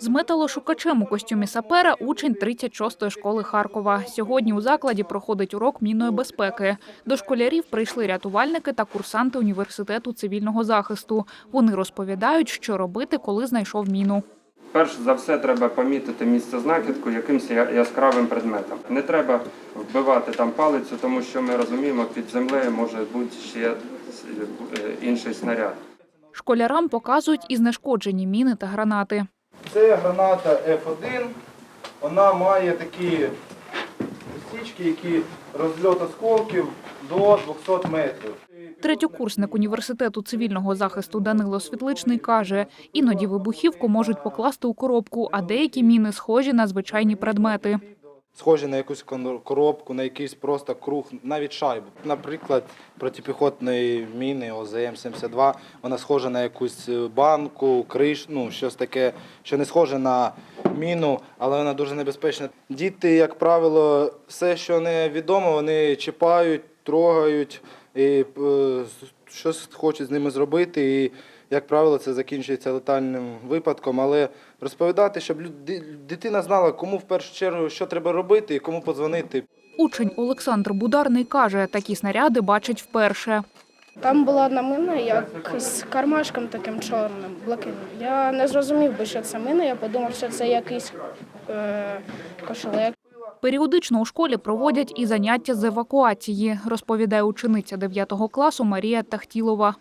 З металошукачем у костюмі сапера учень 36-ї школи Харкова. Сьогодні у закладі проходить урок мінної безпеки. До школярів прийшли рятувальники та курсанти університету цивільного захисту. Вони розповідають, що робити, коли знайшов міну. Перш за все, треба помітити місце знахідку якимось яскравим предметом. Не треба вбивати там палицю, тому що ми розуміємо, під землею може бути ще е, інший снаряд. Школярам показують і знешкоджені міни та гранати. Це граната F1. Вона має такі стічки, які розльот осколків до 200 метрів. Третьокурсник університету цивільного захисту Данило Світличний каже, іноді вибухівку можуть покласти у коробку, а деякі міни схожі на звичайні предмети. Схожі на якусь коробку, на якийсь просто круг, навіть шайбу. Наприклад, протипіхотної міни ОЗМ-72, вона схожа на якусь е, банку, криш, ну щось таке, що не схоже на міну, але вона дуже небезпечна. Діти, як правило, все, що не відомо, вони чіпають, трогають і е, щось хочуть з ними зробити. І, як правило, це закінчується летальним випадком. Але розповідати, щоб дитина знала, кому в першу чергу що треба робити і кому подзвонити. Учень Олександр Бударний каже, такі снаряди бачить вперше. Там була одна мина, як з кармашком таким чорним, блакитним. Я не зрозумів би, що це мина. Я подумав, що це якийсь е, кошелек. Періодично у школі проводять і заняття з евакуації, розповідає учениця 9 класу Марія Тахтілова.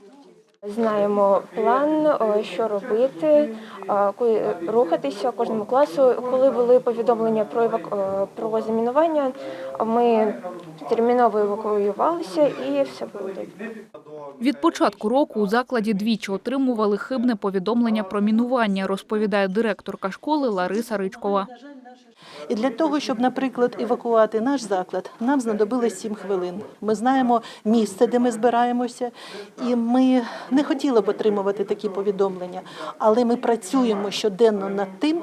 Знаємо план, е, що робити, е, куди рухатися кожному класу. Коли були повідомлення про еваку... е, про замінування, ми терміново евакуювалися і все було. Від початку року у закладі двічі отримували хибне повідомлення про мінування, розповідає директорка школи Лариса Ричкова. І для того, щоб, наприклад, евакувати наш заклад, нам знадобилось 7 хвилин. Ми знаємо місце, де ми збираємося, і ми не хотіли б отримувати такі повідомлення, але ми працюємо щоденно над тим,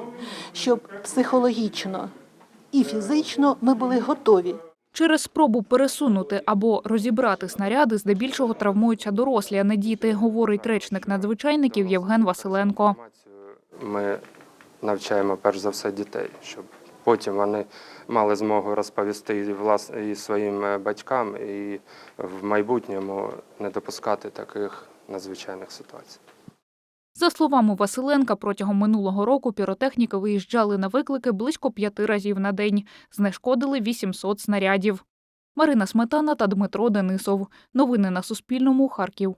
щоб психологічно і фізично ми були готові Через спробу пересунути або розібрати снаряди здебільшого травмуються дорослі, а не діти, говорить речник надзвичайників Євген Василенко. Ми навчаємо перш за все дітей, щоб потім вони мали змогу розповісти і своїм е, батькам, і в майбутньому не допускати таких надзвичайних ситуацій. За словами Василенка, протягом минулого року піротехніки виїжджали на виклики близько п'яти разів на день. Знешкодили 800 снарядів. Марина Сметана та Дмитро Денисов. Новини на Суспільному. Харків.